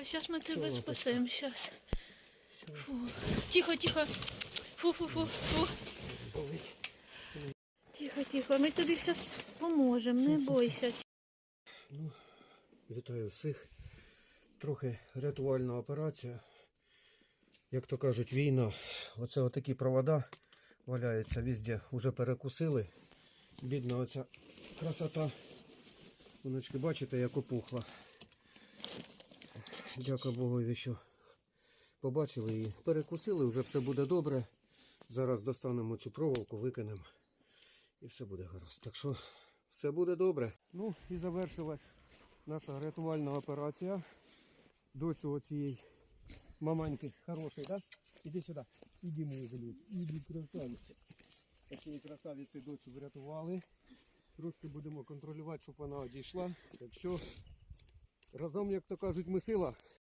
тихо, зараз ми тебе вона спасемо. Фу. Тихо, тихо. Фу, фу, фу, фу. Тихо, тихо, ми тобі зараз поможемо, не бойся. Ну, вітаю всіх. Трохи рятувальна операція. Як то кажуть, війна. Оце отакі провода валяються везде. Уже перекусили. Бідна оця красота. Воночки, бачите, як опухла. Дякую Богу, що побачили її. Перекусили, вже все буде добре. Зараз достанемо цю проволоку, викинемо. І все буде гаразд. Так що все буде добре. Ну і завершилась наша рятувальна операція. До цього цієї маманьки хороший, да? Іди сюди. Іди мої заліз. Іди красавиці. Такої красавиці доцю врятували. Трошки будемо контролювати, щоб вона одійшла. Так що разом, як то кажуть, ми сила.